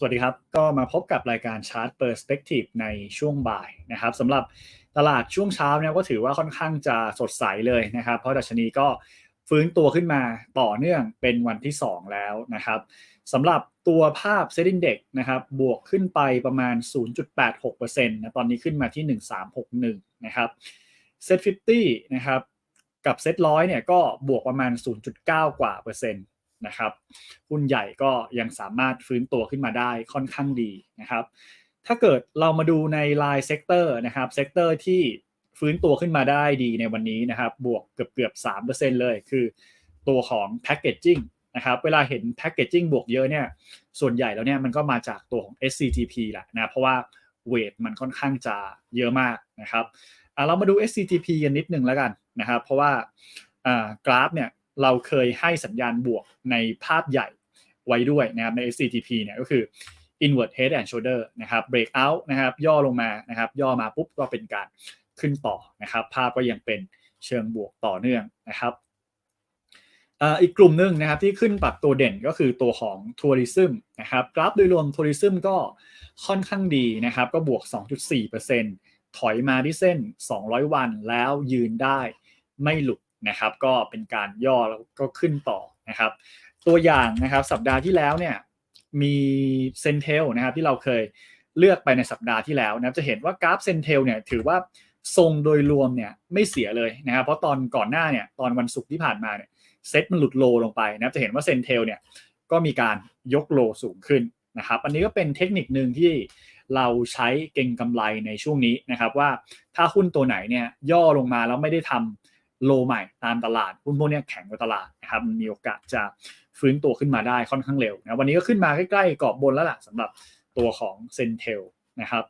สวัสดีครับ ก็มาพบกับรายการ Chart Perspective ในช่วงบ่ายนะครับสำหรับตลาดช่วงเช้าเนี่ยก็ถือว่าค่อนข้างจะสดใสเลยนะครับ เพราะดัชนีก็ฟื้นตัวขึ้นมาต่อเนื่องเป็นวันที่ 2 แล้วนะครับสำหรับตัวภาพ Set Index นะครับบวกขึ้นไปประมาณ 0.86%นะตอนนี้ขึ้นมาที่ 1361 นะครับ Set 50นะครับกับ Set 100เนี่ยก็บวกประมาณ 0.9 กว่าเปอร์เซ็นต์ นะครับหุ้นใหญ่ก็ยังสามารถฟื้นตัวขึ้นมาได้ค่อนข้างดีนะครับ ถ้าเกิดเรามาดูในรายเซกเตอร์นะครับเซกเตอร์ที่ฟื้นตัวขึ้นมาได้ดีในวันนี้นะครับ บวกเกือบเกือบสามเปอร์เซ็นเลย คือตัวของแพ c เกจจิ้งนะครับ เวลาเห็นแพ c เกจจิ้งบวกเยอะเนี่ย ส่วนใหญ่แล้วเนี่ยมันก็มาจากตัวของ SCTP แหละนะ เพราะว่าเวทมันค่อนข้างจะเยอะมากนะครับเรามาดู SCTP กันนิดนึงแล้วกันนะครับ เพราะว่ากราฟเนี่ย เราเคยให้สัญญาณบวกในภาพใหญ่ไว้ด้วยนะครับใน SCTP เนี่ยก็คือ inward head and shoulder นะครับ break out นะครับ ย่อลงมานะครับ ย่อมาปุ๊บก็เป็นการขึ้นต่อนะครับ ภาพก็ยังเป็นเชิงบวกต่อเนื่องนะครับอีกกลุ่มหนึ่งนะครับที่ขึ้นปรับตัวเด่นก็คือตัวของทัวริซึมนะครับกราฟโดยรวมทัวริซึมก็ค่อนข้างดีนะครับ ก็บวก 2.4%ถอยมาที่เส้น 200 วันแล้วยืนได้ไม่หลุด นะครับ ก็เป็นการย่อแล้วก็ขึ้นต่อนะครับ ตัวอย่างนะครับสัปดาห์ที่แล้วเนี่ยมีเซนเทลนะครับที่เราเคยเลือกไปในสัปดาห์ที่แล้วนะจะเห็นว่ากราฟเซนเทลเนี่ยถือว่าทรงโดยรวมเนี่ยไม่เสียเลยนะครับ เพราะตอนก่อนหน้าเนี่ยตอนวันศุกร์ที่ผ่านมาเนี่ยเซ็ตมันหลุดโลลงไปนะจะเห็นว่าเซนเทลเนี่ยก็มีการยกโลสูงขึ้นนะครับ อันนี้ก็เป็นเทคนิคหนึ่งที่เราใช้เก่งกำไรในช่วงนี้นะครับ ว่าถ้าหุ้นตัวไหนเนี่ยย่อลงมาแล้วไม่ได้ทำ โลใหม่ตามตลาดหุ้นพวกนี้แข็งกว่าตลาดนะครับมีโอกาสจะฟื้นตัวขึ้นมาได้ค่อนข้างเร็วนะวันนี้ก็ขึ้นมาใกล้ๆกรอบบนแล้วล่ะสำหรับตัวของเซนเทลนะครับ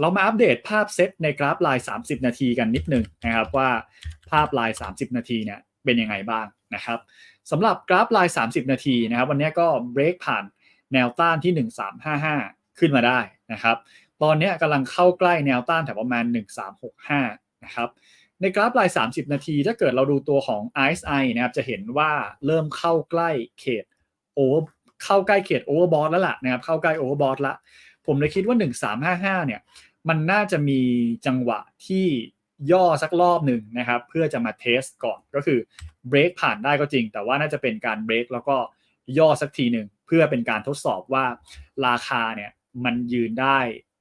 เรามาอัปเดตภาพเซตในกราฟลาย 30 นาทีกันนิดนึงนะครับว่าภาพลาย 30 นาทีเนี่ยเป็นยังไงบ้างนะครับสำหรับกราฟลาย 30 นาทีนะครับวันนี้ก็เบรกผ่านแนวต้านที่ 1355 ขึ้นมาได้นะครับตอนนี้กำลังเข้าใกล้แนวต้านแถวประมาณ 1365 นะครับ ในกราฟลาย 30 นาที ถ้าเกิดเราดูตัวของ RSI นะครับจะเห็นว่าเริ่มเข้าใกล้เขตโอเวอร์เข้าใกล้เขตโอเวอร์บอทแล้วล่ะนะครับเข้าใกล้โอเวอร์บอทละ ผมเลยคิดว่า 1355 เนี่ย มันน่าจะมีจังหวะที่ย่อสักรอบหนึ่งนะครับ เพื่อจะมาเทสก่อนก็คือเบรกผ่านได้ก็จริง แต่ว่าน่าจะเป็นการเบรกแล้วก็ย่อสักทีหนึ่งเพื่อเป็นการทดสอบว่าราคาเนี่ยมันยืนได้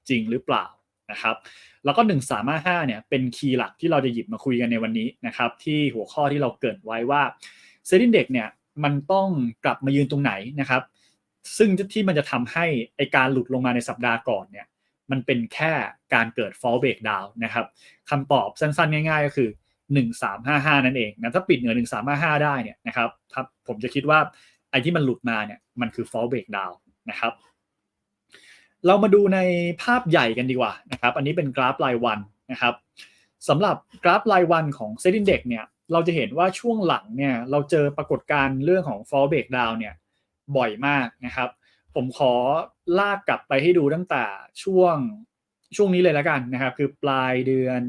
จริงหรือเปล่า นะครับแล้วก็ 1355เนี่ยเป็นคีย์หลักที่เราจะหยิบมาคุยกันในวันนี้นะครับที่หัวข้อที่เราเกิดไว้ว่าเซ็นดิ้งเด็กเนี่ยมันต้องกลับมายืนตรงไหนนะครับ ซึ่งที่มันจะทำให้ไอการหลุดลงมาในสัปดาห์ก่อนเนี่ยมันเป็นแค่การเกิด fall break down นะครับคำตอบสั้นๆ ง่ายๆ ก็คือ 1355 นั่นเองนะถ้าปิดเหนือ 1355 ได้เนี่ยนะครับผมจะคิดว่าไอที่มันหลุดมาเนี่ยมันคือ fall break down นะครับ เรามาดูในภาพใหญ่กันดีกว่านะครับ อันนี้เป็นกราฟรายวันนะครับสำหรับกราฟรายวันของเซ็นดินเด็กเนี่ยเราจะเห็นว่าช่วงหลังเนี่ยเราเจอปรากฏการณ์เรื่องของ fall break down เนี่ยบ่อยมากนะครับ ผมขอลากกลับไปให้ดูตั้งแต่ช่วงช่วงนี้เลยแล้วกันนะครับ คือปลายเดือน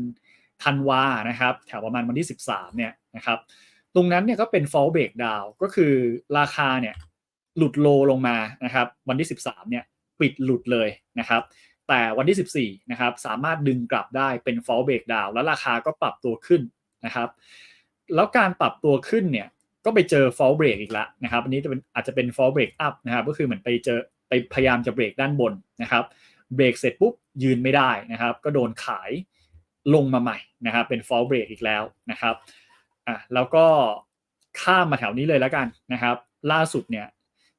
ธันวานะครับ แถวประมาณวันที่ 13เนี่ยนะครับตรงนั้นเนี่ยก็เป็น fall break down ก็คือราคาเนี่ยหลุดโลลงมานะครับ วันที่ 13เนี่ย ปิดหลุดเลยนะครับ แต่วันที่ 14นะครับสามารถดึงกลับได้เป็น fall break down แล้วราคาก็ปรับตัวขึ้นนะครับแล้วการปรับตัวขึ้นเนี่ยก็ไปเจอ fall break อีกแล้วนะครับอันนี้จะเป็นอาจจะเป็น fall break up นะครับก็คือเหมือนไปเจอไปพยายามจะเบรกด้านบนนะครับเบรกเสร็จปุ๊บยืนไม่ได้นะครับ ก็โดนขายลงมาใหม่นะครับ เป็น fall break อีกแล้วนะครับอะแล้วก็ข้ามมาแถวนี้เลยแล้วกันนะครับ ล่าสุดเนี่ย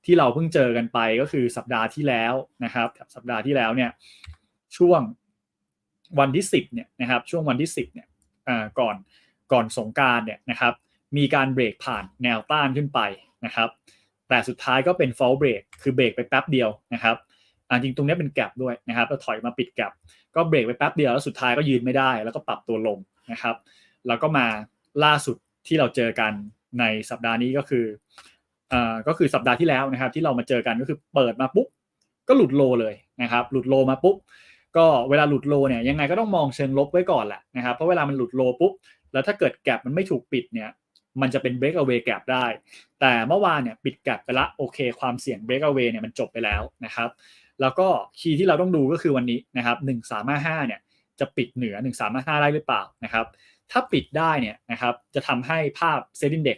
ที่เราเพิ่งเจอกันไปก็คือสัปดาห์ที่แล้วนะครับสัปดาห์ที่แล้วเนี่ยช่วงวันที่ 10เนี่ยนะครับช่วงวันที่ 10เนี่ยก่อนก่อนสงการเนี่ยนะครับมีการเบรกผ่านแนวต้านขึ้นไปนะครับแต่สุดท้ายก็เป็น fall break คือเบรกไปแป๊บเดียวนะครับจริงตรงนี้เป็นแกลบด้วยนะครับแล้วถอยมาปิดแกลบก็เบรกไปแป๊บเดียวแล้วสุดท้ายก็ยืนไม่ได้ แล้วก็ปรับตัวลงนะครับ แล้วก็มาล่าสุดที่เราเจอกันในสัปดาห์นี้ก็คือ อ่าก็คือสัปดาห์ที่แล้วนะครับ ที่เรามาเจอกันก็คือเปิดมาปุ๊บก็หลุดโลเลยนะครับ หลุดโลมาปุ๊บก็เวลาหลุดโลเนี่ยยังไงก็ต้องมองเชิงลบไว้ก่อนแหละนะครับเพราะเวลามันหลุดโลปุ๊บแล้วถ้าเกิดแกลบมันไม่ถูกปิดเนี่ยมันจะเป็น break away gap ได้ แต่เมื่อวานเนี่ยปิดแกลบไปละโอเค ความเสี่ยง break away เนี่ยมันจบไปแล้วนะครับ แล้วก็คีย์ที่เราต้องดูก็คือวันนี้นะครับหนึ่งสามห้าเนี่ยจะปิดเหนือหนึ่งสามห้าได้หรือเปล่านะครับ ถ้าปิดได้เนี่ยนะครับจะทำให้ภาพเซ็นดิ้งเด็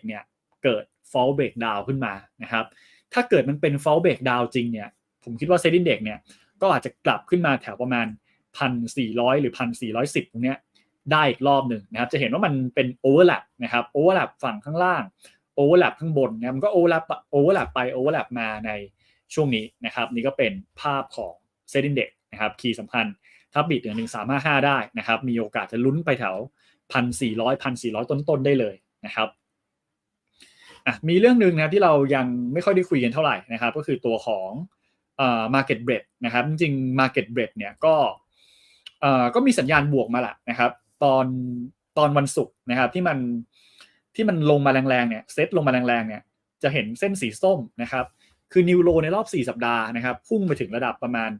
กเนี่ยเกิด fall break down ขึ้นมานะครับ ถ้าเกิดมันเป็น fall break down จริงเนี่ย ผมคิดว่าเซ็นดิ้งเด็กเนี่ยก็อาจจะกลับขึ้นมาแถวประมาณ 1,400 หรือ 1,410 ตรงเนี้ยได้อีกรอบหนึ่งนะครับ จะเห็นว่ามันเป็น overlap นะครับ overlap ฝั่งข้างล่าง overlap ข้างบนนะมันก็ overlap overlap ไป overlap มาในช่วงนี้นะครับ นี่ก็เป็นภาพของเซ็นดิ้งเด็กนะครับคีย์สำคัญถ้าบิดเหนือ1355ได้นะครับ มีโอกาสจะลุ้นไปแถวพันสี่ร้อยพันสี่ร้อยต้นๆได้เลยนะครับ อะมีเรื่องหนึ่งนะครับที่เรายังไม่ค่อยได้คุยกันเท่าไหร่นะครับ ก็คือตัวของเอ่อ market breadth นะครับ จริง market breadth เนี่ยก็เอ่อก็มีสัญญาณบวกมาละนะครับ ตอนตอนวันศุกร์นะครับที่มันที่มันลงมาแรงๆเนี่ยเซตลงมาแรงๆเนี่ยจะเห็นเส้นสีส้มนะครับ คือนิวโรในรอบ 4 สัปดาห์นะครับ พุ่งไปถึงระดับประมาณ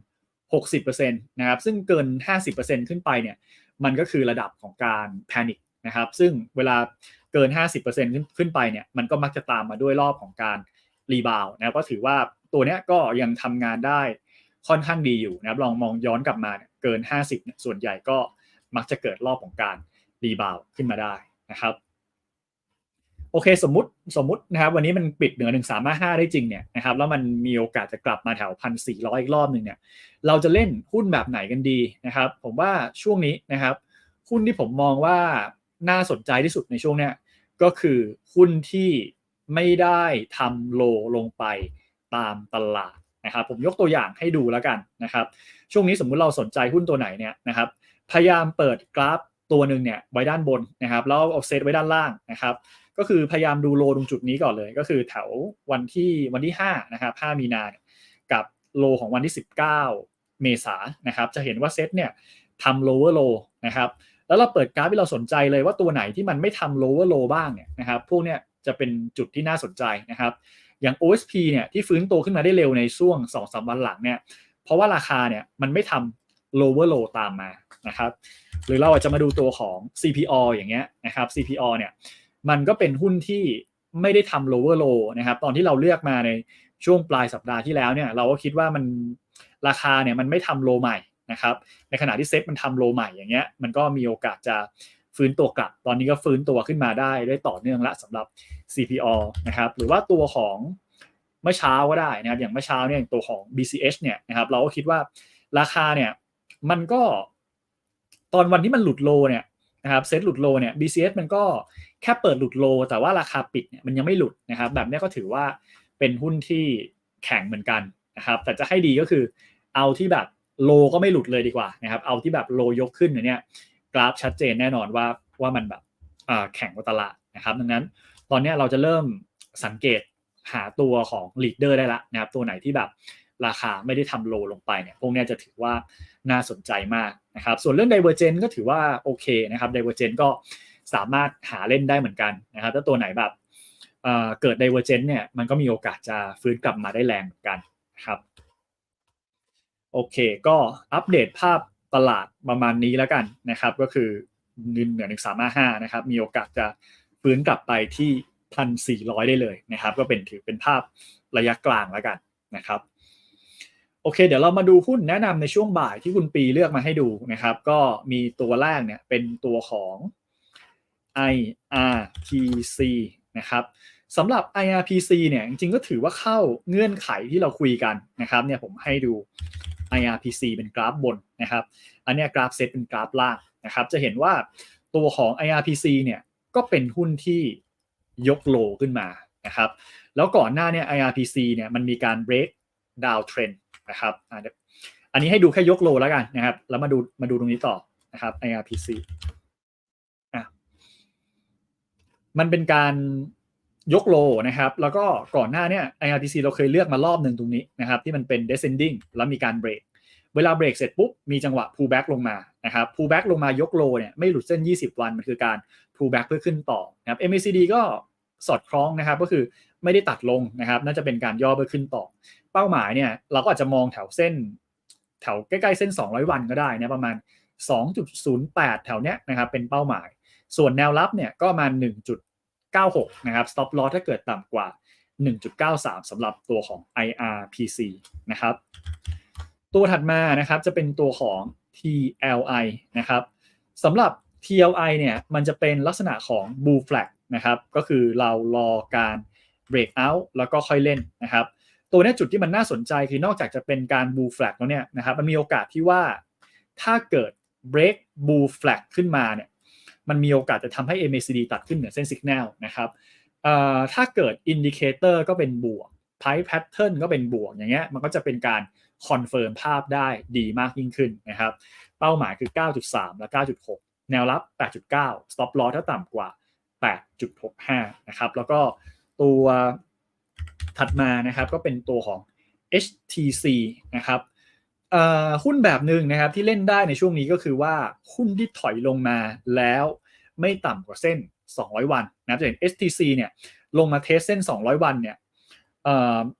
60%นะครับ ซึ่งเกิน 50%ขึ้นไปเนี่ย มันก็คือระดับของการแพนิคนะครับ ซึ่งเวลา เกิน 50%ขึ้นขึ้นไปเนี่ยมันก็มักจะตามมาด้วยรอบของการรีบาวนะครับก็ถือว่าตัวเนี้ยก็ยังทำงานได้ค่อนข้างดีอยู่นะครับลองมองย้อนกลับมาเกิน 50เนี่ยส่วนใหญ่ก็มักจะเกิดรอบของการรีบาวขึ้นมาได้นะครับโอเคสมมติสมมตินะครับวันนี้มันปิดเหนือหนึ่งสามห้าได้จริงเนี่ยนะครับแล้วมันมีโอกาสจะกลับมาแถวพันสี่ร้อยอีกรอบหนึ่งเนี่ยเราจะเล่นหุ้นแบบไหนกันดีนะครับ ผมว่าช่วงนี้นะครับ หุ้นที่ผมมองว่า น่าสนใจที่สุดในช่วงเนี้ยก็คือหุ้นที่ไม่ได้ทำโลลงไปตามตลาดนะครับผมยกตัวอย่างให้ดูแล้วกันนะครับ ช่วงนี้สมมุติเราสนใจหุ้นตัวไหนเนี่ยนะครับพยายามเปิดกราฟตัวหนึ่งเนี่ยไว้ด้านบนนะครับแล้วเอาเซตไว้ด้านล่างนะครับ ก็คือพยายามดูโลตรงจุดนี้ก่อนเลย ก็คือแถววันที่วันที่5นะครับ5มีนากับโลของวันที่ 19 เมษานะครับ จะเห็นว่าเซตเนี่ยทำ lower low นะครับ แล้วเราเปิดกราฟที่เราสนใจเลยว่าตัวไหนที่มันไม่ทำ lower low บ้างเนี่ยนะครับพวกเนี้ยจะเป็นจุดที่น่าสนใจนะครับอย่าง OSP เนี่ยที่ฟื้นตัวขึ้นมาได้เร็วในช่วง 2-3 วันหลังเนี่ยเพราะว่าราคาเนี่ยมันไม่ทำ lower low ตามมานะครับหรือเราอาจจะมาดูตัวของ CPO อย่างเงี้ยนะครับ CPO เนี่ยมันก็เป็นหุ้นที่ไม่ได้ทำ lower low นะครับตอนที่เราเลือกมาในช่วงปลายสัปดาห์ที่แล้วเนี่ยเราก็คิดว่ามันราคาเนี่ยมันไม่ทำโลใหม่ นะครับ ในขณะที่เซ็ตมันทำโลใหม่อย่างเงี้ย มันก็มีโอกาสจะฟื้นตัวกลับ ตอนนี้ก็ฟื้นตัวขึ้นมาได้ได้ต่อเนื่องละสำหรับ CPO นะครับ หรือว่าตัวของเมื่อเช้าก็ได้นะครับ อย่างเมื่อเช้าเนี่ยตัวของ BCH เนี่ยนะครับ เราก็คิดว่าราคาเนี่ยมันก็ตอนวันที่มันหลุดโลเนี่ยนะครับเซ็ตหลุดโลเนี่ย BCS มันก็แค่เปิดหลุดโล แต่ว่าราคาปิดเนี่ยมันยังไม่หลุดนะครับ แบบนี้ก็ถือว่าเป็นหุ้นที่แข็งเหมือนกันนะครับ แต่จะให้ดีก็คือเอาที่แบบ โลก็ไม่หลุดเลยดีกว่านะครับเอาที่แบบโลยกขึ้นเนี่ยกราฟชัดเจนแน่นอนว่าว่ามันแบบแข็งกว่าตลาดนะครับดังนั้นตอนนี้เราจะเริ่มสังเกตหาตัวของลีดเดอร์ได้ละนะครับตัวไหนที่แบบราคาไม่ได้ทำโลลงไปเนี่ยพวกนี้จะถือว่าน่าสนใจมากนะครับส่วนเรื่อง Divergent ก็ถือว่าโอเคนะครับ Divergent ก็สามารถหาเล่นได้เหมือนกันนะครับถ้าตัวไหนแบบเกิด Divergent เนี่ยมันก็มีโอกาสจะฟื้นกลับมาได้แรงเหมือนกันครับ โอเค ก็อัปเดตภาพตลาดประมาณนี้แล้วกันนะครับ ก็คือเงินเหนือหนึ่งสามห้านะครับ มีโอกาสจะฟื้นกลับไปที่พันสี่ร้อยได้เลยนะครับ ก็เป็นถือเป็นภาพระยะกลางแล้วกันนะครับโอเค เดี๋ยวเรามาดูหุ้นแนะนำในช่วงบ่ายที่คุณปีเลือกมาให้ดูนะครับ ก็มีตัวแรกเนี่ยเป็นตัวของ IRPC นะครับสำหรับ IRPC เนี่ยจริงๆก็ถือว่าเข้าเงื่อนไขที่เราคุยกันนะครับเนี่ยผมให้ดู IRPC เป็นกราฟบนนะครับ อันนี้กราฟเซตเป็นกราฟล่างนะครับ จะเห็นว่าตัวของ IRPC เนี่ยก็เป็นหุ้นที่ยกโลขึ้นมานะครับ แล้วก่อนหน้าเนี่ย IRPC เนี่ยมันมีการ break down trend นะครับอันนี้ให้ดูแค่ยกโลแล้วกันนะครับ แล้วมาดูมาดูตรงนี้ต่อนะครับ IRPC อะมันเป็นการ ยกโลนะครับ แล้วก็ก่อนหน้าเนี่ย IRPC เราเคยเลือกมารอบหนึ่งตรงนี้นะครับ ที่มันเป็น descending แล้วมีการเบรกเวลาเบรกเสร็จปุ๊บ มีจังหวะ pull back ลงมานะครับ pull back ลงมายกโลเนี่ยไม่หลุดเส้น 20 วันมันคือการ pull back เพื่อขึ้นต่อนะครับ MACD ก็สอดคล้องนะครับก็คือไม่ได้ตัดลงนะครับน่าจะเป็นการย่อเพื่อขึ้นต่อ เป้าหมายเนี่ยเราก็อาจจะมองแถวเส้น แถวใกล้ๆเส้น 200 วันก็ได้นะประมาณ 2.08 แถวเนี้ยนะครับเป็นเป้าหมาย ส่วนแนวรับเนี่ยก็มา 1.96 นะครับ stop loss ถ้าเกิดต่ำกว่า 1.93 สำหรับตัวของ IRPC นะครับ ตัวถัดมานะครับจะเป็นตัวของ TLI นะครับสำหรับ TLI เนี่ยมันจะเป็นลักษณะของ bull flag นะครับ ก็คือเรารอการ break out แล้วก็ค่อยเล่นนะครับ ตัวนี้จุดที่มันน่าสนใจคือนอกจากจะเป็นการ bull flag แล้วเนี่ยนะครับ มันมีโอกาสที่ว่าถ้าเกิด break bull flag ขึ้นมาเนี่ย มันมีโอกาสจะทำให้ MACD ตัดขึ้นเหนือเส้น signal นะครับถ้าเกิด indicator ก็เป็นบวก price pattern ก็เป็นบวกอย่างเงี้ยมันก็จะเป็นการคอนเฟิร์มภาพได้ดีมากยิ่งขึ้นนะครับเป้าหมายคือ 9.3 และ 9.6 แนวรับ 8.9 stop loss ถ้าต่ำกว่า 8.65 นะครับแล้วก็ตัวถัดมานะครับก็เป็นตัวของ HTC นะครับ หุ้นแบบหนึ่งนะครับที่เล่นได้ในช่วงนี้ก็คือว่าหุ้นที่ถอยลงมาแล้วไม่ต่ำกว่าเส้น 200 วันนะจะเห็น HTC เนี่ยลงมาเทสเส้น 200 วันเนี่ย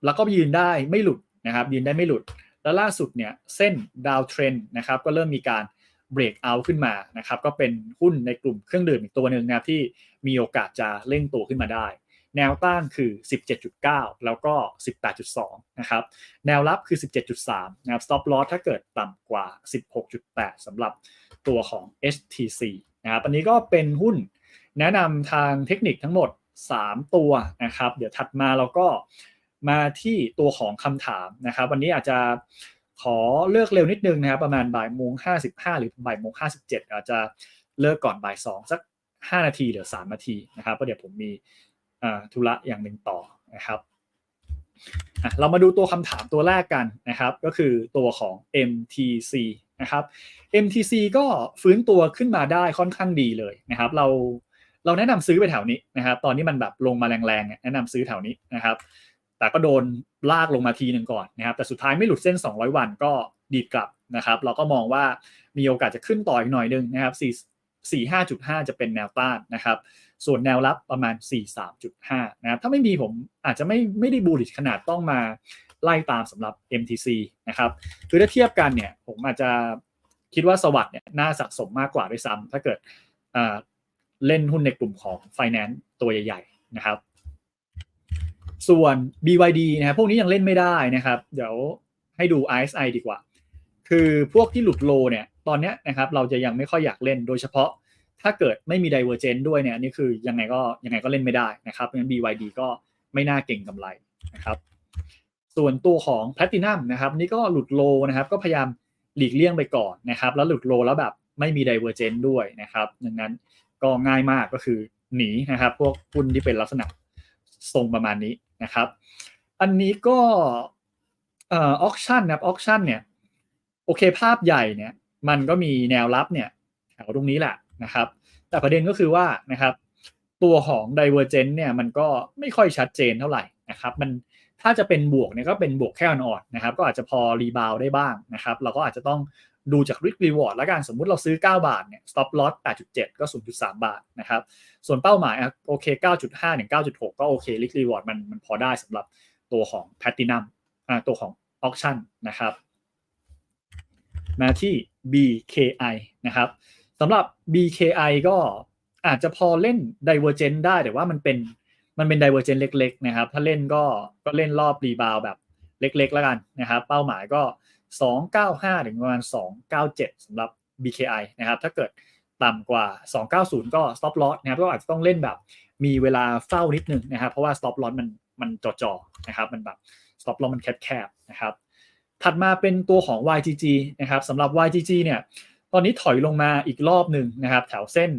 แล้วก็ยืนได้ไม่หลุดนะครับยืนได้ไม่หลุด แล้วล่าสุดเนี่ยเส้นดาวเทรนนะครับก็เริ่มมีการเบรกเอาขึ้นมานะครับก็เป็นหุ้นในกลุ่มเครื่องดื่มอีกตัวหนึ่งนะที่มีโอกาสจะเร่งตัวขึ้นมาได้ แนวต้านคือ 17.9 แล้วก็ 18.2 นะครับ แนวรับคือ 17.3 นะครับ stop loss ถ้าเกิดต่ำกว่า 16.8 สำหรับตัวของ HTC นะครับ อันนี้ก็เป็นหุ้นแนะนำทางเทคนิคทั้งหมด 3 ตัวนะครับ เดี๋ยวถัดมาเราก็มาที่ตัวของคำถามนะครับ วันนี้อาจจะขอเลิกเร็วนิดนึงนะครับประมาณบ่ายโมงห้าสิบห้าหรือบ่ายโมงห้าสิบเจ็ดอาจจะเลิกก่อนบ่ายสองสักห้านาทีหรือสามนาทีนะครับเพราะเดี๋ยวผมมี ธุระอย่างหนึ่งต่อนะครับเรามาดูตัวคำถามตัวแรกกันนะครับ ก็คือตัวของ MTC นะครับ MTC ก็ฟื้นตัวขึ้นมาได้ค่อนข้างดีเลยนะครับ เราเราแนะนำซื้อไปแถวนี้นะครับ ตอนนี้มันแบบลงมาแรงๆแนะนำซื้อแถวนี้นะครับ แต่ก็โดนลากลงมาทีหนึ่งก่อนนะครับ แต่สุดท้ายไม่หลุดเส้น 200 วันก็ดีดกลับนะครับ เราก็มองว่ามีโอกาสจะขึ้นต่ออีกหน่อยนึงนะครับ 45.5 จะเป็นแนวต้านนะครับ ส่วนแนวรับประมาณ 43.5 นะครับ ถ้าไม่มีผมอาจจะไม่ไม่ได้บูลลิชขนาดต้องมาไล่ตามสำหรับ MTC นะครับคือถ้าเทียบกันเนี่ยผมอาจจะคิดว่าสวัสด์เนี่ยน่าสะสมมากกว่าด้วยซ้ำถ้าเกิดเล่นหุ้นในกลุ่มของ Finance ตัวใหญ่ๆนะครับ ส่วน BYD นะครับพวกนี้ยังเล่นไม่ได้นะครับ เดี๋ยวให้ดู RSI ดีกว่า คือพวกที่หลุดโลเนี่ย ตอนนี้นะครับเราจะยังไม่ค่อยอยากเล่นโดยเฉพาะถ้าเกิดไม่มี Divergent ด้วยเนี่ยนี่คือยังไงก็ยังไงก็เล่นไม่ได้นะครับงั้น BYD ก็ไม่น่าเก่งกำไรนะครับส่วนตัวของ Platinum นะครับนี่ก็หลุดโลนะครับก็พยายามหลีกเลี่ยงไปก่อนนะครับแล้วหลุดโลแล้วแบบไม่มี Divergent ด้วยนะครับดังนั้นก็ง่ายมากก็คือหนีนะครับพวกหุ้นที่เป็นลักษณะทรงประมาณนี้นะครับ อันนี้ก็ออออคชั่นนะครับออคชั่นเนี่ยโอเคภาพใหญ่เนี่ย มันก็มีแนวรับเนี่ยแถวตรงนี้แหละนะครับ แต่ประเด็นก็คือว่านะครับ ตัวของ Divergent เนี่ยมันก็ไม่ค่อยชัดเจนเท่าไหร่นะครับมันถ้าจะเป็นบวกเนี่ยก็เป็นบวกแค่อ่อนๆนะครับ ก็อาจจะพอรีบาวได้บ้างนะครับ เราก็อาจจะต้องดูจาก risk reward แล้วกันสมมุติเราซื้อ 9 บาทเนี่ย stop loss 8.7 ก็ 0.3 บาทนะครับ ส่วนเป้าหมายโอเค 9.5ถึง9.6 ก็โอเค risk reward มันมันพอได้สำหรับตัวของ platinum อ่าตัวของ auction นะครับ มาที่ BKI นะครับสำหรับ BKI ก็อาจจะพอเล่น divergent ได้แต่ว่ามันเป็นมันเป็น divergent เล็ก ๆ นะครับ ถ้าเล่นก็ก็เล่นรอบรีบาวแบบเล็ก ๆ แล้วกันนะครับ เป้าหมายก็ 295 ถึงประมาณ 297สำหรับ BKI นะครับ ถ้าเกิดต่ำกว่า 290 ก็ stop loss นะครับก็อาจจะต้องเล่นแบบมีเวลาเฝ้านิดนึงนะครับ เพราะว่า stop loss มันมันจอๆนะครับ มันแบบ stop loss มันแคบๆนะครับ ถัดมาเป็นตัวของ YGG นะครับสำหรับ YGG เนี่ยตอนนี้ถอยลงมาอีกรอบหนึ่งนะครับ แถวเส้น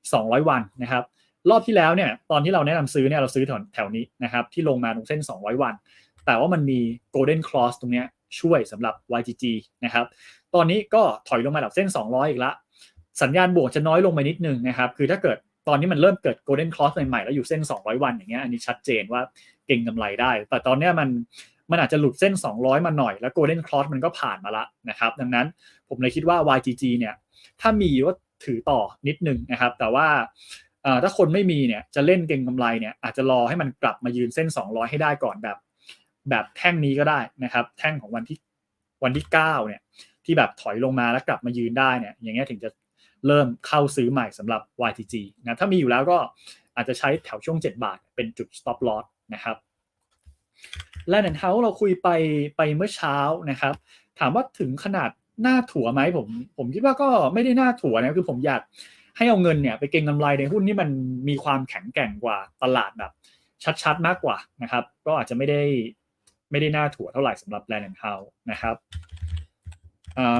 200 วันนะครับ รอบที่แล้วเนี่ยตอนที่เราแนะนำซื้อเนี่ยเราซื้อแถวแถวนี้นะครับที่ลงมาตรงเส้น 200 วัน แต่ว่ามันมี golden cross ตรงเนี้ยช่วยสำหรับ YGG นะครับ ตอนนี้ก็ถอยลงมาดับเส้น 200 อีกละ สัญญาณบวกจะน้อยลงไปนิดนึงนะครับ คือถ้าเกิดตอนนี้มันเริ่มเกิด golden cross ใหม่ๆ แล้วอยู่เส้น 200 วันอย่างเงี้ยอันนี้ชัดเจนว่าเก่งกำไรได้ แต่ตอนเนี้ยมัน มันอาจจะหลุดเส้น 200 มาหน่อย แล้ว golden cross มันก็ผ่านมาละนะครับดังนั้นผมเลยคิดว่า YGG เนี่ยถ้ามีก็ถือต่อนิดนึงนะครับ แต่ว่าถ้าคนไม่มีเนี่ยจะเล่นเก่งกำไรเนี่ยอาจจะรอให้มันกลับมายืนเส้น 200 ให้ได้ก่อนแบบ แบบแท่งนี้ก็ได้นะครับ แท่งของวันที่วันที่ 9 เนี่ย ที่แบบถอยลงมาแล้วกลับมายืนได้เนี่ย อย่างเงี้ยถึงจะเริ่มเข้าซื้อใหม่สำหรับ YTG นะถ้ามีอยู่แล้วก็อาจจะใช้แถวช่วง 7 บาทเป็นจุด stop loss นะครับ แลนด์เฮาส์เราคุยไปไปเมื่อเช้านะครับ ถามว่าถึงขนาดหน้าถั่วไหมผม ผมคิดว่าก็ไม่ได้หน้าถั่วนะคือผมอยากให้เอาเงินเนี่ยไปเก็งกำไรในหุ้นที่มันมีความแข็งแกร่งกว่าตลาดแบบชัดๆมากกว่านะครับ ก็อาจจะไม่ได้ไม่ได้น่าถั่วเท่าไหร่สำหรับแลนด์เฮาส์นะครับ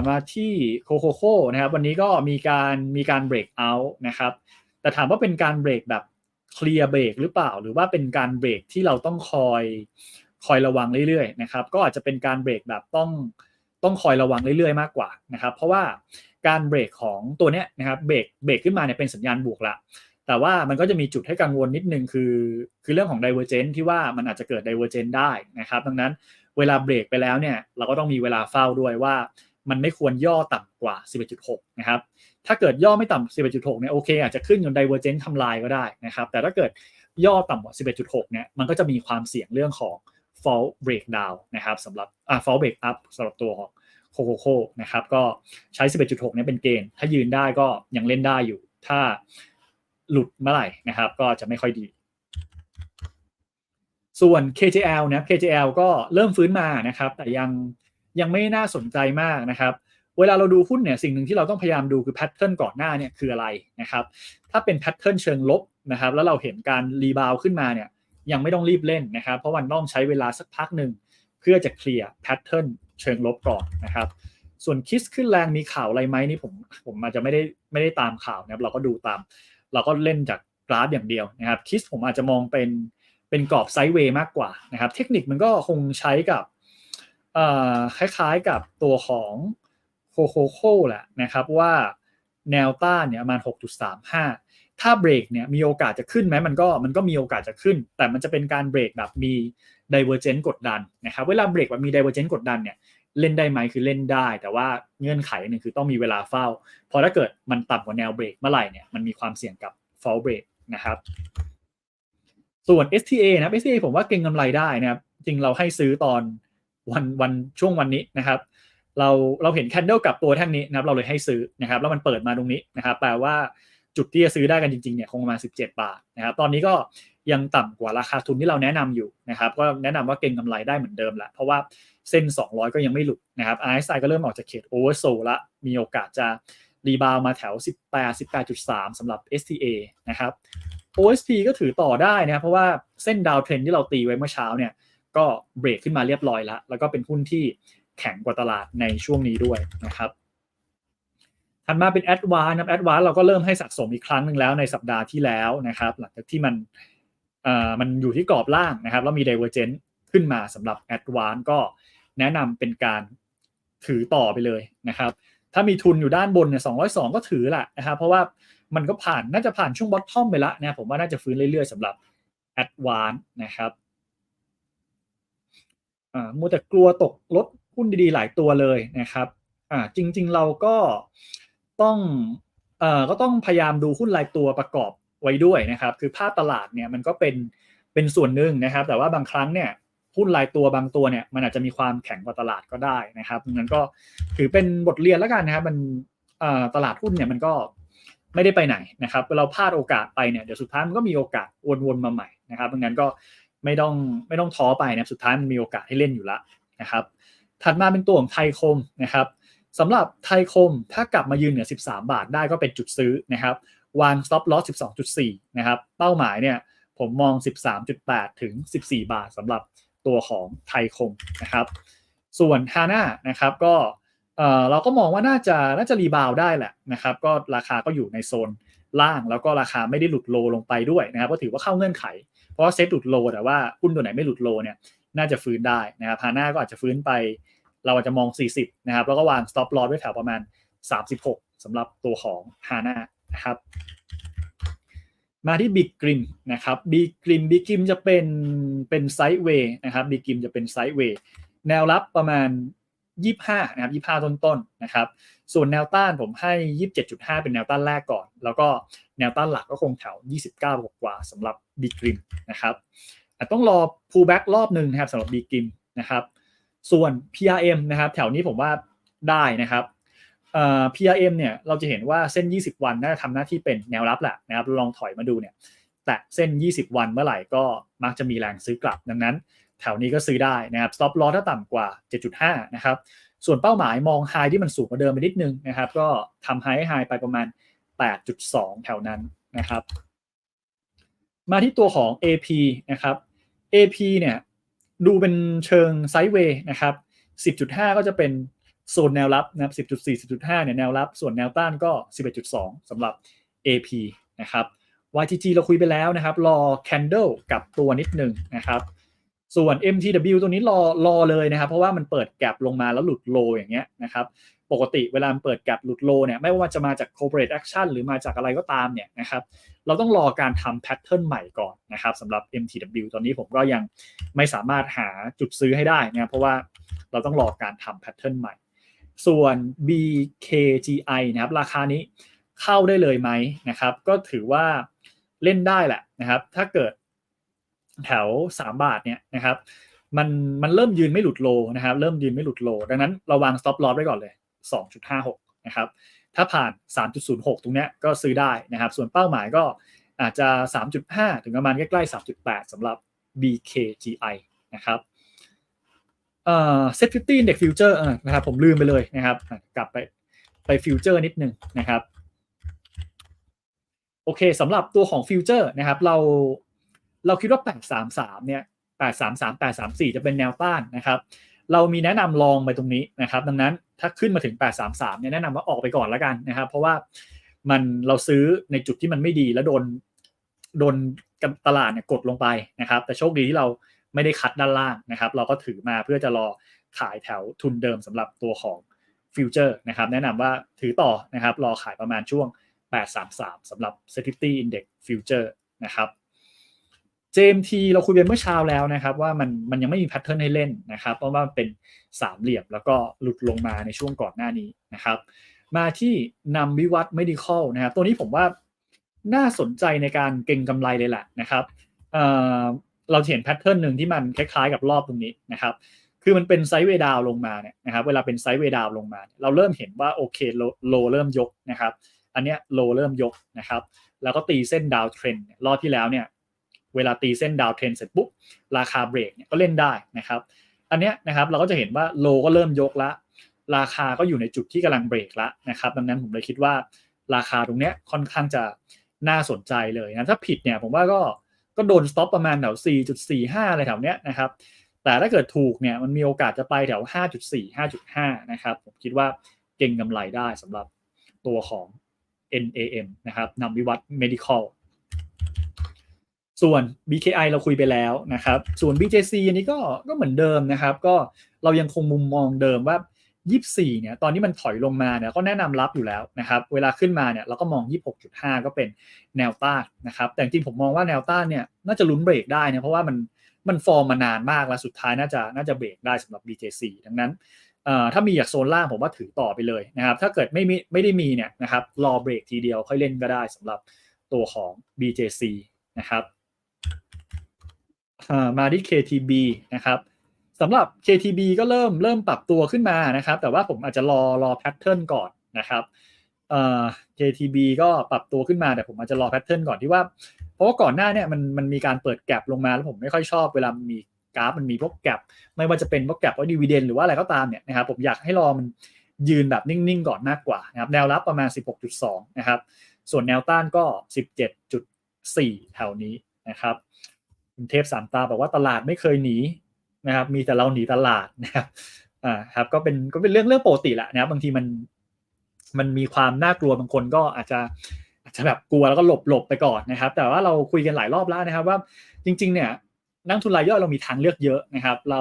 มาที่โคโคโคนะครับ วันนี้ก็มีการมีการเบรกเอาท์นะครับ แต่ถามว่าเป็นการเบรกแบบ เคลียร์เบรกหรือเปล่า หรือว่าเป็นการเบรกที่เราต้องคอยคอยระวังเรื่อยๆนะครับ ก็อาจจะเป็นการเบรกแบบต้องต้องคอยระวังเรื่อยๆมากกว่านะครับ เพราะว่าการเบรกของตัวเนี้ยนะครับเบรกเบรกขึ้นมาเนี่ยเป็นสัญญาณบวกละแต่ว่ามันก็จะมีจุดให้กังวลนิดนึงคือ คือเรื่องของ divergence ที่ว่ามันอาจจะเกิด divergence ได้นะครับ ดังนั้นเวลาเบรกไปแล้วเนี่ยเราก็ต้องมีเวลาเฝ้าด้วยว่า มันไม่ควรย่อต่ำกว่า 11.6 นะครับ ถ้าเกิดย่อไม่ต่ำ 11.6 เนี่ยโอเคอาจจะขึ้นจน divergence ทำลายก็ได้นะครับ แต่ถ้าเกิดย่อต่ำกว่า 11.6 เนี่ยมันก็จะมีความเสี่ยงเรื่องของ fall breakdown นะครับสำหรับอ่า fall break up สำหรับตัวของโคโคโคนะครับก็ใช้ 11.6 เนี่ยเป็นเกณฑ์ ถ้ายืนได้ก็ยังเล่นได้อยู่ ถ้าหลุดเมื่อไหร่นะครับ ก็จะไม่ค่อยดี ส่วน KJL นะ KJL ก็เริ่มฟื้นมานะครับ แต่ยัง ยังไม่น่าสนใจมากนะครับ เวลาเราดูหุ้นเนี่ยสิ่งหนึ่งที่เราต้องพยายามดูคือแพทเทิร์นก่อนหน้าเนี่ยคืออะไรนะครับ ถ้าเป็นแพทเทิร์นเชิงลบนะครับแล้วเราเห็นการรีบาวขึ้นมาเนี่ยยังไม่ต้องรีบเล่นนะครับ เพราะมันต้องใช้เวลาสักพักหนึ่งเพื่อจะเคลียร์แพทเทิร์นเชิงลบก่อนนะครับ ส่วนคิสขึ้นแรงมีข่าวอะไรไหมนี่ผมผมอาจจะไม่ได้ไม่ได้ตามข่าวนะครับเราก็ดูตาม เราก็เล่นจากกราฟอย่างเดียวนะครับคิสผมอาจจะมองเป็นเป็นกรอบไซด์เวย์มากกว่านะครับ เทคนิคมันก็คงใช้กับ คล้ายๆกับตัวของโคโคโคแหละนะครับว่าแนวต้านเนี่ยประมาณ 6.35 ถ้าเบรกเนี่ยมีโอกาสจะขึ้นไหมมันก็มันก็มีโอกาสจะขึ้น แต่มันจะเป็นการเบรกแบบมี divergence กดดันนะครับเวลาเบรกแบบมี divergence กดดันเนี่ยเล่นได้ไหมคือเล่นได้ แต่ว่าเงื่อนไขหนึ่งคือต้องมีเวลาเฝ้าพอถ้าเกิดมันต่ำกว่าแนวเบรกเมื่อไหร่เนี่ยมันมีความเสี่ยงกับ fall break นะครับ ส่วน STA นะ STA ผมว่าเก็งกำไรได้นะครับจริงเราให้ซื้อตอน วันวันช่วงวันนี้นะครับ เราเราเห็นแคนเดลกับตัวแท่งนี้นะครับ เราเลยให้ซื้อนะครับ แล้วมันเปิดมาตรงนี้นะครับ แปลว่าจุดที่จะซื้อได้กันจริงๆเนี่ยคงประมาณ 17 บาทนะครับ ตอนนี้ก็ยังต่ำกว่าราคาทุนที่เราแนะนำอยู่นะครับ ก็แนะนำว่าเก็งกำไรได้เหมือนเดิมแหละเพราะว่าเส้น 200 ก็ยังไม่หลุดนะครับ RSI ก็เริ่มออกจากเขตโอเวอร์โซละมีโอกาสจะรีบาวมาแถว 18 18.3สำหรับ STA นะครับ OSP ก็ถือต่อได้นะครับ เพราะว่าเส้นดาวเทรนที่เราตีไว้เมื่อเช้าเนี่ย ก็เบรกขึ้นมาเรียบร้อยแล้ว แล้วก็เป็นหุ้นที่แข็งกว่าตลาดในช่วงนี้ด้วยนะครับถัดมาเป็น a d v a n c e นะ a d v a n c e เราก็เริ่มให้สะสมอีกครั้งหนึ่งแล้วในสัปดาห์ที่แล้วนะครับหลังจากที่มันเอ่อมันอยู่ที่กรอบล่างนะครับแล้วมี divergence ขึ้นมาสำหรับ a d v a n c e ก็แนะนำเป็นการถือต่อไปเลยนะครับ ถ้ามีทุนอยู่ด้านบนเนี่ย202 ก็ถือแหละนะครับ เพราะว่ามันก็ผ่านน่าจะผ่านช่วงบอททอมไปแล้วนะผมว่าน่าจะฟื้นเรื่อยๆสำหรับ a d v a n c e นะครับ อ่ามัวแต่กลัวตกลดหุ้นดีๆ หลายตัวเลยนะครับอ่าจริง ๆเราก็ต้องเอ่อก็ต้องพยายามดูหุ้นรายตัวประกอบไว้ด้วยนะครับ คือภาพตลาดเนี่ยมันก็เป็นเป็นส่วนหนึ่งนะครับ แต่ว่าบางครั้งเนี่ยหุ้นรายตัวบางตัวเนี่ยมันอาจจะมีความแข็งกว่าตลาดก็ได้นะครับดังนั้นก็ถือเป็นบทเรียนแล้วกันนะครับ มันตลาดหุ้นเนี่ยมันก็ไม่ได้ไปไหนนะครับเราพลาดโอกาสไปเนี่ยเดี๋ยวสุดท้ายมันก็มีโอกาสวนๆมาใหม่นะครับดังนั้นก็ ไม่ต้องไม่ต้องท้อไปนะสุดท้ายมันมีโอกาสให้เล่นอยู่ละนะครับ ถัดมาเป็นตัวของไทยคมนะครับสำหรับไทยคมถ้ากลับมายืนเหนือ 13 บาทได้ก็เป็นจุดซื้อนะครับ วาง stop loss 12.4 นะครับ เป้าหมายเนี่ยผมมอง 13.8 ถึง 14 บาทสำหรับตัวของไทยคมนะครับ ส่วนฮาน่านะครับก็เราก็มองว่าน่าจะน่าจะรีบาวได้แหละนะครับ ก็ราคาก็อยู่ในโซนล่างแล้วก็ราคาไม่ได้หลุดโลลงไปด้วยนะครับ ก็ถือว่าเข้าเงื่อนไข ราะเซ็ตหลุดโลแต่ว่าหุ้นตัวไหนไม่หลุดโลเนี่ยน่าจะฟื้นได้นะครับพาน้าก็อาจจะฟื้นไป เราอาจจะมอง 40 นะครับ แล้วก็วาง stop loss ไว้แถวประมาณ 36สำหรับตัวของฮาน่านะครับ มาที่บิ๊กกริมนะครับบิ๊กกริมบิ๊กกริมจะเป็นเป็นไซด์เวย์นะครับบิ๊กกริมจะเป็นไซด์เวย์แนวรับประมาณ 25 นะครับ 25 ต้นๆนนะครับ ส่วนแนวต้านผมให้ 27.5 เป็นแนวต้านแรกก่อน แล้วก็ แนวต้านหลักก็คงแถว 29 กว่าสำหรับบิ๊กกริมนะครับต้องรอ pullback รอบหนึ่งนะครับสำหรับบิ๊กกริมนะครับส่วน PRM นะครับแถวนี้ผมว่าได้นะครับ PRM เนี่ยเราจะเห็นว่าเส้น 20 วันน่าจะทำหน้าที่เป็นแนวรับแหละนะครับลองถอยมาดูเนี่ยแตะเส้น 20 วันเมื่อไหร่ก็มักจะมีแรงซื้อกลับดังนั้น แถวนี้ก็ซื้อได้นะครับ stop loss ถ้าต่ำกว่า 7.5 นะครับ ส่วนเป้าหมายมองไฮที่มันสูงกว่าเดิมไปนิดนึงนะครับ ก็ทำไฮไฮไปประมาณ 8.2 แถวนั้นนะครับ มาที่ตัวของ AP นะครับ AP เนี่ยดูเป็นเชิงไซด์เวย์นะครับ 10.5 ก็จะเป็นโซนแนวรับนะครับ10.4 10.5 เนี่ยแนวรับ ส่วนแนวต้านก็ 11.2สำหรับ AP นะครับ YTG เราคุยไปแล้วนะครับ รอ candle กับตัวนิดหนึ่งนะครับ ส่วน MTW ตัวนี้รอรอเลยนะครับ เพราะว่ามันเปิดแกลบลงมาแล้วหลุดโลอย่างเงี้ยนะครับ ปกติเวลาเปิดแกลบหลุดโลเนี่ยไม่ว่าจะมาจาก corporate action หรือมาจากอะไรก็ตามเนี่ยนะครับเราต้องรอการทำแพทเทิร์นใหม่ก่อนนะครับสำหรับ MTW ตอนนี้ผมก็ยังไม่สามารถหาจุดซื้อให้ได้นะเพราะว่าเราต้องรอการทำแพทเทิร์นใหม่ ส่วน BKGI นะครับราคานี้เข้าได้เลยไหมนะครับ ก็ถือว่าเล่นได้แหละนะครับ ถ้าเกิดแถว 3 บาทเนี่ยนะครับมันมันเริ่มยืนไม่หลุดโลนะครับ เริ่มยืนไม่หลุดโล ดังนั้นเราวาง stop loss ไว้ก่อนเลย 2.56 นะครับ ถ้าผ่าน 3.06 ตรงนี้ก็ซื้อได้นะครับ ส่วนเป้าหมายก็อาจจะ 3.5 ถึงประมาณใกล้ๆ 3.8สำหรับ BKGI นะครับเอ่อ Set 50 Index Future นะครับผมลืมไปเลยนะครับ กลับไปไปฟิวเจอร์นิดนึงนะครับโอเคสำหรับตัวของฟิวเจอร์นะครับ เราเราคิดว่า 833 เนี่ย 833 834 จะเป็นแนวต้านนะครับ เรามีแนะนำลองไปตรงนี้นะครับ ดังนั้นถ้าขึ้นมาถึง 833เนี่ยแนะนำว่าออกไปก่อนแล้วกันนะครับ เพราะว่ามันเราซื้อในจุดที่มันไม่ดีแล้วโดนโดนตลาดเนี่ยกดลงไปนะครับ แต่โชคดีที่เราไม่ได้คัดด้านล่างนะครับ เราก็ถือมาเพื่อจะรอขายแถวทุนเดิมสำหรับตัวของฟิวเจอร์นะครับ แนะนำว่าถือต่อนะครับ รอขายประมาณช่วง 833สำหรับ Safety Index Future นะครับ JMT เราคุยไปเมื่อเช้าแล้วนะครับ ว่ามันมันยังไม่มีแพทเทิร์นให้เล่นนะครับ เพราะว่ามันเป็นสามเหลี่ยมแล้วก็หลุดลงมาในช่วงก่อนหน้านี้นะครับ มาที่นำวิวัฒน์ medical นะครับ ตัวนี้ผมว่าน่าสนใจในการเก็งกำไรเลยแหละนะครับเเราเห็นแพทเทิร์นหนึ่งที่มันคล้ายๆกับรอบตรงนี้นะครับ คือมันเป็นไซด์เวดาวลงมาเนี่ยนะครับ เวลาเป็นไซด์เวดาวลงมา เราเริ่มเห็นว่าโอเคโลเริ่มยกนะครับ อันเนี้ยโลเริ่มยกนะครับ แล้วก็ตีเส้นดาวเทรนรอบที่แล้วเนี่ย เวลาตีเส้นดาวเทรนเสร็จปุ๊บราคาเบรกเนี่ยก็เล่นได้นะครับ อันเนี้ยนะครับเราก็จะเห็นว่าโลก็เริ่มยกละ ราคาก็อยู่ในจุดที่กำลังเบรกละนะครับ ดังนั้นผมเลยคิดว่าราคาตรงเนี้ยค่อนข้างจะน่าสนใจเลยนะถ้าผิดเนี่ยผมว่าก็ก็โดนสต็อปประมาณแถว 4.45 อะไรแถวเนี้ยนะครับ แต่ถ้าเกิดถูกเนี่ยมันมีโอกาสจะไปแถว 5.4 5.5 นะครับ ผมคิดว่าเก่งกำไรได้สำหรับตัวของ NAM นะครับนำวิวัฒน์ medical ส่วน BKI เราคุยไปแล้วนะครับ ส่วน BJC อันนี้ก็ก็เหมือนเดิมนะครับ ก็เรายังคงมุมมองเดิมว่า 24 เนี่ย ตอนนี้มันถอยลงมาเนี่ยก็แนะนำรับอยู่แล้วนะครับ เวลาขึ้นมาเนี่ยเราก็มอง 26.5 ก็เป็นแนวต้านนะครับ แต่จริงผมมองว่าแนวต้านเนี่ยน่าจะลุ้นเบรกได้เนะเพราะว่ามันมันฟอร์มมานานมากแล้วสุดท้ายน่าจะน่าจะเบรกได้สำหรับ BJC ดังนั้นถ้ามีอยากโซนล่างผมว่าถือต่อไปเลยนะครับ ถ้าเกิดไม่มีไม่ได้มีเนี่ยนะครับรอเบรกทีเดียวค่อยเล่นก็ได้สำหรับตัวของ BJC นะครับ มาที่ KTB นะครับสำหรับ KTB ก็เริ่มเริ่มปรับตัวขึ้นมานะครับ แต่ว่าผมอาจจะรอรอแพทเทิร์นก่อนนะครับ KTB ก็ปรับตัวขึ้นมาแต่ผมอาจจะรอแพทเทิร์นก่อนที่ว่า เพราะว่าก่อนหน้าเนี่ยมันมันมีการเปิดแกลบลงมาแล้วผมไม่ค่อยชอบเวลามีกราฟมันมีพวกแกลบไม่ว่าจะเป็นพวกแกลบว่าดีเวเดนหรือว่าอะไรก็ตามเนี่ยนะครับผมอยากให้รอมันยืนแบบนิ่งๆก่อนมากกว่านะครับแนวรับประมาณ 16.2 นะครับ ส่วนแนวต้านก็ 17.4 แถวนี้นะครับ เทพสามตาบอกว่าตลาดไม่เคยหนีนะครับ มีแต่เราหนีตลาดนะครับอ่าครับ ก็เป็นก็เป็นเรื่องเรื่องปกติแหละนะครับบางทีมันมันมีความน่ากลัวบางคนก็อาจจะอาจจะแบบกลัวแล้วก็หลบหลบไปก่อนนะครับ แต่ว่าเราคุยกันหลายรอบแล้วนะครับ ว่าจริง ๆ เนี่ยนักทุนรายย่อยเรามีทางเลือกเยอะนะครับ เรา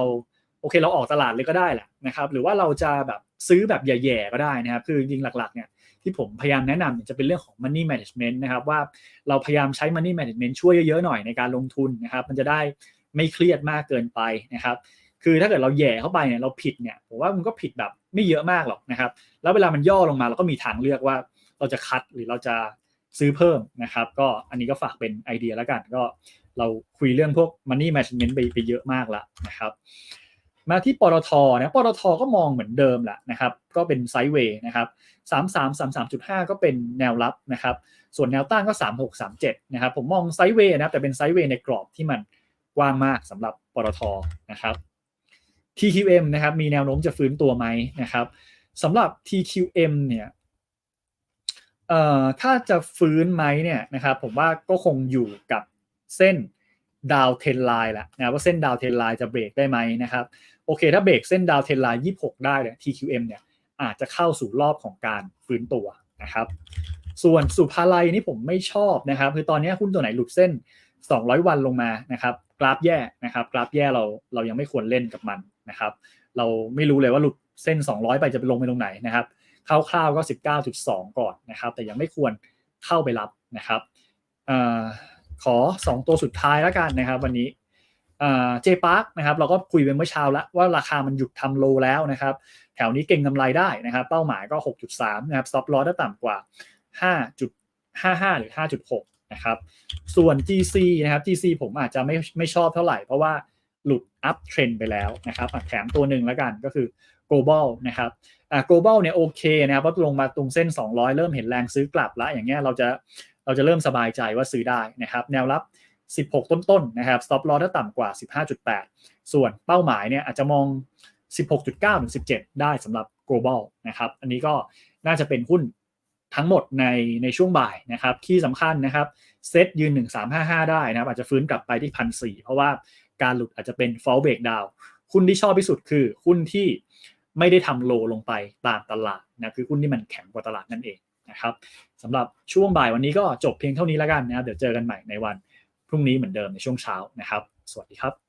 โอเคเราออกตลาดเลยก็ได้แหละนะครับ หรือว่าเราจะแบบซื้อแบบแย่ๆก็ได้นะครับ คือจริงหลัก ๆ เนี่ย ที่ผมพยายามแนะนำเนี่ยจะเป็นเรื่องของ money management นะครับว่าเราพยายามใช้ money management ช่วยเยอะๆหน่อยในการลงทุนนะครับ มันจะได้ไม่เครียดมากเกินไปนะครับ คือถ้าเกิดเราแย่เข้าไปเนี่ยเราผิดเนี่ยผมว่ามันก็ผิดแบบไม่เยอะมากหรอกนะครับ แล้วเวลามันย่อลงมาเราก็มีทางเลือกว่าเราจะคัดหรือเราจะซื้อเพิ่มนะครับ ก็อันนี้ก็ฝากเป็นไอเดียแล้วกันก็เราคุยเรื่องพวก money management ไปไปเยอะมากแล้วนะครับ มาที่ปตทนะปตทก็มองเหมือนเดิมแหละนะครับ ก็เป็นไซด์เวย์นะครับ 33 33.5 ก็เป็นแนวรับนะครับ ส่วนแนวต้านก็ 36 37 นะครับ ผมมองไซด์เวย์นะครับแต่เป็นไซด์เวย์ในกรอบที่มันกว้างมากสำหรับปตทนะครับ TQM นะครับ มีแนวโน้มจะฟื้นตัวไหมนะครับสำหรับ TQM เนี่ยเอ่อถ้าจะฟื้นไหมเนี่ยนะครับ ผมว่าก็คงอยู่กับเส้นดาวเทนไลน์แหละนะว่าเส้นดาวเทนไลน์จะเบรกได้ไหมนะครับ โอเค ถ้าเบรกเส้นดาวเทนไลน์26 ได้เนี่ย TQM เนี่ย อาจจะเข้าสู่รอบของการฟื้นตัวนะครับ ส่วนสุภาลัยนี่ผมไม่ชอบนะครับ คือตอนนี้หุ้นตัวไหนหลุดเส้น 200 วันลงมานะครับ กราฟแย่นะครับ กราฟแย่เราเรายังไม่ควรเล่นกับมันนะครับ เราไม่รู้เลยว่าหลุดเส้น 200 ไปจะไปลงไปตรงไหนนะครับคร่าวๆก็ 19.2 ก่อนนะครับ แต่ยังไม่ควรเข้าไปรับนะครับออขอ 2 ตัวสุดท้ายแล้วกันนะครับ วันนี้เจพาร์คนะครับ เราก็คุยไปเมื่อเช้าแล้วว่าราคามันหยุดทำโลแล้วนะครับ แถวนี้เก่งกำไรได้นะครับ เป้าหมายก็ 6.3 นะครับ stop loss ถ้าต่ำกว่า 5.55 หรือ 5.6 นะครับ ส่วน GC นะครับ GC ผมอาจจะไม่ไม่ชอบเท่าไหร่ เพราะว่าหลุด up trend ไปแล้วนะครับแถมตัวหนึ่งแล้วกันก็คือ global นะครับอ่า global เนี่ยโอเคนะครับเพราะลงมาตรงเส้น 200 เริ่มเห็นแรงซื้อกลับแล้วอย่างเงี้ยเราจะเราจะเริ่มสบายใจว่าซื้อได้นะครับ แนวรับ 16 ต้นๆนะครับ stop loss ถ้าต่ำกว่า 15.8 ส่วนเป้าหมายเนี่ยอาจจะมอง 16.9ถึง17 ได้สำหรับ global นะครับ อันนี้ก็น่าจะเป็นหุ้นทั้งหมดในในช่วงบ่ายนะครับ ที่สำคัญนะครับ เซตยืน 1355 ได้นะครับ อาจจะฟื้นกลับไปที่พันสเพราะว่าการหลุดอาจจะเป็น fall break down หุ้นที่ชอบที่สุดคือหุ้นที่ไม่ได้ทำโลลงไปตามตลาดนะคือหุ้นที่มันแข็งกว่าตลาดนั่นเองนะครับสำหรับช่วงบ่ายวันนี้ก็จบเพียงเท่านี้แล้วกันนะครับ เดี๋ยวเจอกันใหม่ในวันพรุ่งนี้เหมือนเดิมในช่วงเช้านะครับ สวัสดีครับ